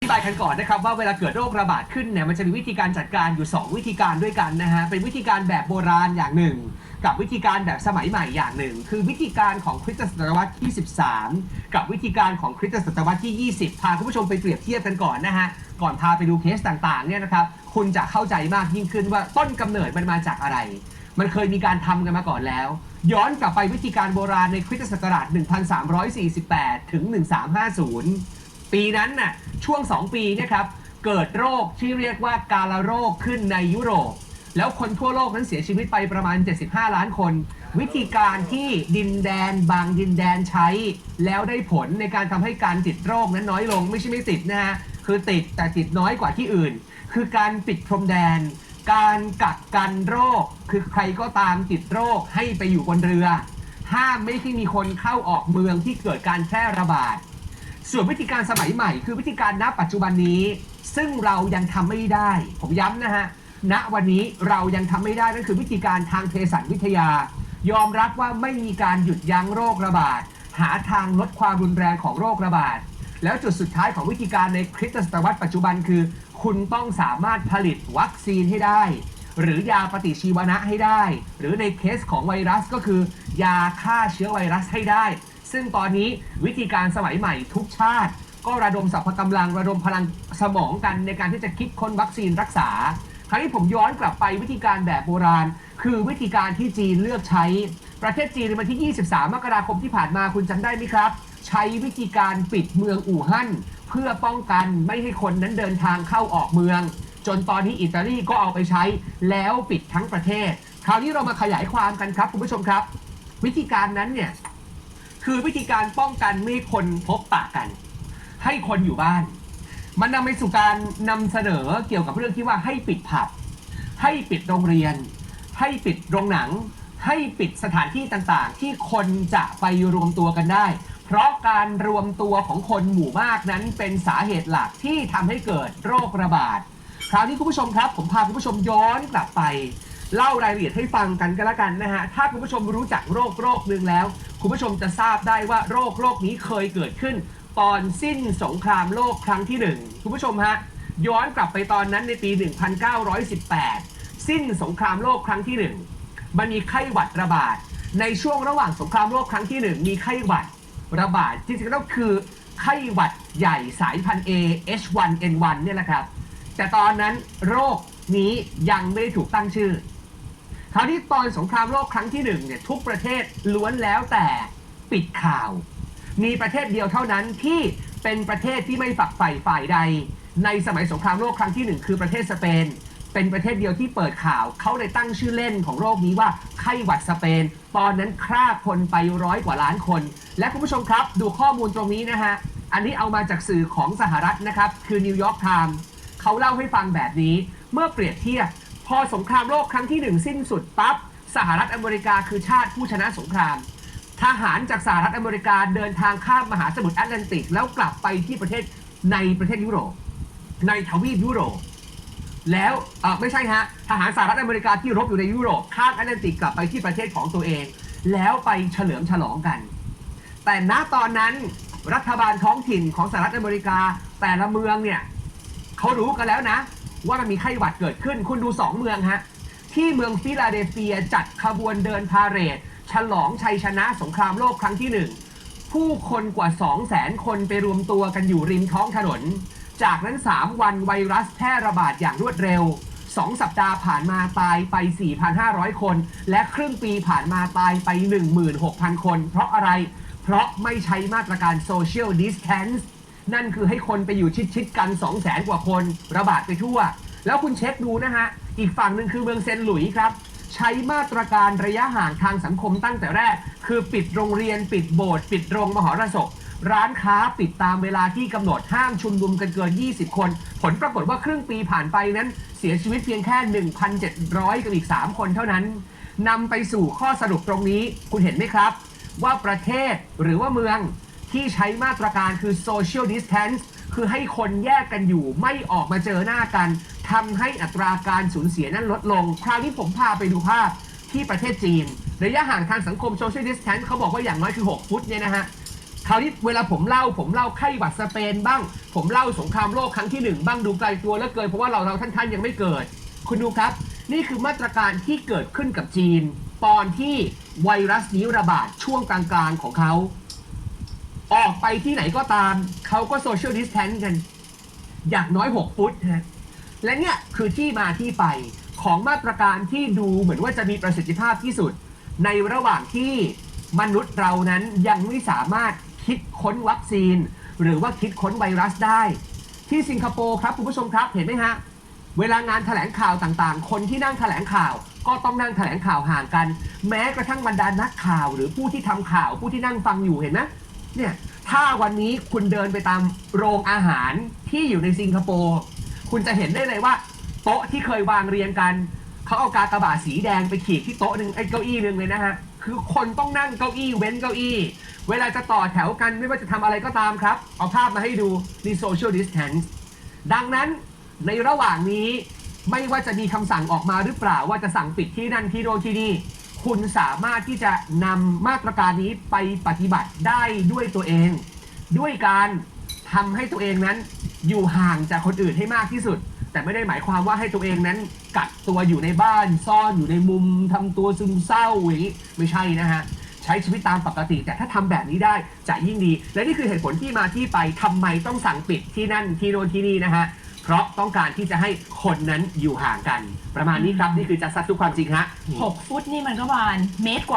อธิบายกันก่อนนะครับว่าเวลาเกิดโรคระบาดขึ้นเนี่ยมันจะมีวิธีการจัดการอยู่ 2 วิธีการด้วยกันนะฮะเป็นวิธีการแบบโบราณอย่างหนึ่ง กับวิธีการแบบสมัยใหม่อย่างหนึ่ง คือวิธีการของคริสตศตวรรษที่ 13 กับวิธีการของคริสตศตวรรษที่ 20 พาคุณผู้ชมไปเปรียบเทียบกันก่อนนะฮะก่อนพาไปดูเคสต่างๆเนี่ยนะครับคุณจะเข้าใจมากยิ่งขึ้นว่าต้นกำเนิดมันมาจากอะไร มันเคยมีการทำกันมาก่อนแล้ว ย้อนกลับไปวิธีการโบราณในคริสตศักราช 1348 ถึง 1350 ปีนั้นน่ะช่วง 2 ปีเนะครับเกิดโรคที่เรียกว่ากาลาโรคขึ้นในยุโรป แล้วคนทั่วโลกนั้นเสียชีวิตไปประมาณ 75 ล้านคน วิธีการที่ดินแดนบางดินแดนใช้ แล้วได้ผลในการทำให้การติดโรคนั้นน้อยลงไม่ใช่ไม่ติดนะฮะคือติดแต่ติดน้อยกว่าที่อื่น คือการปิดพรมแดน การกักกันโรค คือใครก็ตามติดโรคให้ไปอยู่บนเรือ ห้ามไม่ให้มีคนเข้าออกเมืองที่เกิดการแพร่ระบาด ส่วนวิธีการสมัยใหม่ คือวิธีการณปัจจุบันนี้ ซึ่งเรายังทำไม่ได้ ผมย้ำนะฮะณวันนี้เรายังทำไม่ได้นั่นคือวิธีการทางเภสัชวิทยา ยอมรับว่าไม่มีการหยุดยั้งโรคระบาด หาทางลดความรุนแรงของโรคระบาด แล้วจุดสุดท้ายของวิธีการในคริสตศตวรรษปัจจุบันคือ คุณต้องสามารถผลิตวัคซีนให้ได้ หรือยาปฏิชีวนะให้ได้ หรือในเคสของไวรัสก็คือ ยาฆ่าเชื้อไวรัสให้ได้ ซึ่งตอนนี้วิธีการสมัยใหม่ทุกชาติ ก็ระดมสรรพกำลังระดมพลังสมองกันในการที่จะคิดค้นวัคซีนรักษา คราวนี้ผมย้อนกลับไปวิธีการแบบโบราณ คือวิธีการที่จีนเลือกใช้ ประเทศจีนในวันที่ 23 มกราคมที่ผ่านมาคุณจำได้ไหมครับ ใช้วิธีการปิดเมืองอู่ฮั่นเพื่อป้องกันไม่ให้คนนั้นเดินทางเข้าออกเมือง จนตอนนี้อิตาลีก็เอาไปใช้แล้วปิดทั้งประเทศ คราวนี้เรามาขยายความกันครับคุณผู้ชมครับ วิธีการนั้นเนี่ย คือวิธีการป้องกันไม่ให้คนพบปะกัน ให้คนอยู่บ้าน มันนำไปสู่การนำเสนอเกี่ยวกับเรื่องที่ว่าให้ปิดผับ ให้ปิดโรงเรียน ให้ปิดโรงหนัง ให้ปิดสถานที่ต่างๆ ที่คนจะไปรวมตัวกันได้ เพราะการรวมตัวของคนหมู่มากนั้นเป็นสาเหตุหลักที่ทำให้เกิดโรคระบาดคราวนี้คุณผู้ชมครับ ผมพาคุณผู้ชมย้อนกลับไป เล่ารายละเอียดให้ฟังกันก็แล้วกันนะฮะถ้าคุณผู้ชมรู้จักโรคโรคหนึ่งแล้ว คุณผู้ชมจะทราบได้ว่าโรคโรคนี้เคยเกิดขึ้น ตอนสิ้นสงครามโลกครั้งที่หนึ่งคุณผู้ชมฮะย้อนกลับไปตอนนั้นในปี 1918 สิ้นสงครามโลกครั้งที่หนึ่งมันมีไข้หวัดระบาด ในช่วงระหว่างสงครามโลกครั้งที่หนึ่งมีไข้หวัดระบาดจริงๆแล้วคือไข้หวัดใหญ่สายพันธุ์ A H1N1 เนี่ยแหละครับ แต่ตอนนั้นโรคนี้ยังไม่ได้ถูกตั้งชื่อ คราวนี้ตอนสงครามโลกครั้งที่หนึ่งเนี่ยทุกประเทศล้วนแล้วแต่ปิดข่าว มีประเทศเดียวเท่านั้นที่เป็นประเทศที่ไม่ฝักใฝ่ฝ่ายใด ในสมัยสงครามโลกครั้งที่หนึ่งคือประเทศสเปน เป็นประเทศเดียวที่เปิดข่าว เขาเลยตั้งชื่อเล่นของโรคนี้ว่าไข้หวัดสเปน ตอนนั้นฆ่าคนไปร้อยกว่าล้านคน และคุณผู้ชมครับ ดูข้อมูลตรงนี้นะฮะ อันนี้เอามาจากสื่อของสหรัฐนะครับ คือนิวยอร์กไทม์เขาเล่าให้ฟังแบบนี้ เมื่อเปรียบเทียบ พอสงครามโลกครั้งที่หนึ่งสิ้นสุดปั๊บสหรัฐอเมริกาคือชาติผู้ชนะสงคราม ทหารจากสหรัฐอเมริกาเดินทางข้ามมหาสมุทรแอตแลนติก แล้วกลับไปที่ประเทศในประเทศยุโรป ในทวีปยุโรป แล้วไม่ใช่ฮะทหารสหรัฐอเมริกาที่รบอยู่ในยุโรปข้ามแอตแลนติกกลับไปที่ประเทศของตัวเอง แล้วไปเฉลิมฉลองกัน แต่ณตอนนั้นรัฐบาลท้องถิ่นของสหรัฐอเมริกาแต่ละเมืองเนี่ยเขารู้กันแล้วนะ ว่ามันมีไข้หวัดเกิดขึ้น คุณดู2เมืองฮะ ที่เมืองฟิลาเดลเฟียจัดขบวนเดินพาเหรด ฉลองชัยชนะสงครามโลกครั้งที่หนึ่งผู้คนกว่า 2 0 0แสนคนไปรวมตัวกันอยู่ริมท้องถนน จากนั้น 3 วันไวรัสแพร่ระบาดอย่างรวดเร็ว 2 สัปดาห์ผ่านมาตายไป 4,500 คน และครึ่งปีผ่านมาตายไป 16,000 คน เพราะอะไร เพราะไม่ใช้มาตรการ social distance นั่ นั่นคือให้คนไปอยู่ชิดๆกัน2 0 0แสนกว่าคนระบาดไปทั่ว แล้วคุณเช็คดูนะฮะ อีกฝั่งหนึ่งคือเมืองเซนหลุยส์ครับ ใช้มาตรการระยะห่างทางสังคมตั้งแต่แรก คือปิดโรงเรียน ปิดโบสถ์ปิดโรงมหรสพร้านค้าปิดตามเวลาที่กำหนดห้ามชุมนุมกันเกิน 20 คน ผลปรากฏว่าครึ่งปีผ่านไปนั้นเสียชีวิตเพียงแค่ 1,700 กับอีก 3 คนเท่านั้นนำไปสู่ข้อสรุปตรงนี้ คุณเห็นไหมครับ ว่าประเทศหรือว่าเมือง ที่ใช้มาตรการคือ social distance คือให้คนแยกกันอยู่ไม่ออกมาเจอหน้ากันทำให้อัตราการสูญเสียนั้นลดลง คราวนี้ผมพาไปดูภาพที่ประเทศจีน ระยะห่างทางสังคม social distance เขาบอกว่าอย่างน้อยคือ 6 ฟุตเนี่ยนะฮะคราวนี้เวลาผมเล่าผมเล่าไข้หวัดสเปนบ้าง ผมเล่าสงครามโลกครั้งที่หนึ่งบ้างดูไกลตัวแล้วเกินเพราะว่าเราเราท่านท่านๆยังไม่เกิด คุณดูครับ นี่คือมาตรการที่เกิดขึ้นกับจีน ตอนที่ไวรัสนี้ระบาดช่วงกลางๆของเขา ออกไปที่ไหนก็ตาม เขาก็โซเชียลดิสแทนกัน อย่างน้อย 6 ฟุตนะฮะและเนี่ยคือที่มาที่ไปของมาตรการที่ดูเหมือนว่าจะมีประสิทธิภาพที่สุด ในระหว่างที่มนุษย์เรานั้นยังไม่สามารถคิดค้นวัคซีน หรือว่าคิดค้นไวรัสได้ ที่สิงคโปร์ครับคุณผู้ชมครับเห็นไหมฮะเวลางานแถลงข่าวต่างๆ คนที่นั่งแถลงข่าว ก็ต้องนั่งแถลงข่าวห่างกัน แม้กระทั่งบรรดานักข่าว หรือผู้ที่ทำข่าวผู้ที่นั่งฟังอยู่เห็นไหม เนี่ยถ้าวันนี้คุณเดินไปตามโรงอาหารที่อยู่ในสิงคโปร์คุณจะเห็นได้เลยว่า โต๊ะที่เคยวางเรียงกันเขาเอากากบาทสีแดงไปขีดที่โต๊ะหนึ่งไอ้เก้าอี้หนึ่งเลยนะฮะคือคนต้องนั่งเก้าอี้เว้นเก้าอี้ เวลาจะต่อแถวกันไม่ว่าจะทำอะไรก็ตามครับ เอาภาพมาให้ดูนี่ social distance ดังนั้นในระหว่างนี้ไม่ว่าจะมีคำสั่งออกมาหรือเปล่าว่าจะสั่งปิดที่นั่นที่โน่นที่นี่ คุณสามารถที่จะนำมาตรการนี้ไปปฏิบัติได้ด้วยตัวเอง ด้วยการทำให้ตัวเองนั้นอยู่ห่างจากคนอื่นให้มากที่สุด แต่ไม่ได้หมายความว่าให้ตัวเองนั้นกักตัวอยู่ในบ้านซ่อนอยู่ในมุมทำตัวซึมเศร้าอย่างนี้ไม่ใช่นะฮะใช้ชีวิตตามปกติ แต่ถ้าทำแบบนี้ได้จะยิ่งดี และนี่คือเหตุผลที่มาที่ไปทำไมต้องสั่งปิดที่นั่นที่โน่นที่นี่นะฮะ เพราะต้องการที่จะให้คนนั้นอยู่ห่างกัน ประมาณนี้ครับ นี่คือจัดสัดทุกความจริงฮะ หกฟุตนี่มันก็ประมาณเมตรกว่า